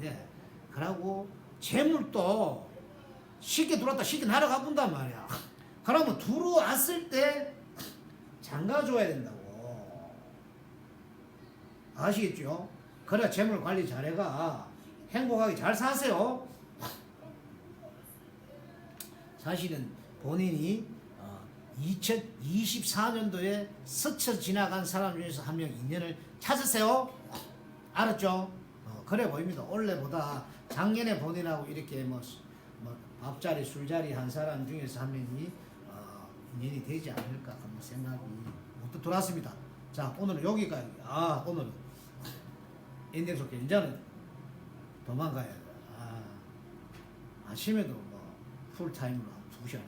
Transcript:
되는데 그러고 재물도 쉽게 들어왔다 쉽게 날아가 본단 말이야. 그러면 들어왔을 때 장가줘야 된다고. 아시겠죠? 그래야 재물 관리 잘해가 행복하게 잘 사세요. 사실은 본인이 어, 2024년도에 스쳐 지나간 사람 중에서 한 명 인연을 찾으세요. 알았죠? 어, 그래 보입니다. 올해보다 작년에 본인하고 이렇게 뭐, 수- 뭐 밥자리 술자리 한 사람 중에서 한 명이 어, 인연이 되지 않을까 하는 생각이 문득 들어왔습니다. 자 오늘은 여기까지. 아 오늘은 인생 속에 이제는 도망가야 돼. 아, 아침에도 뭐 풀타임으로 한 2시간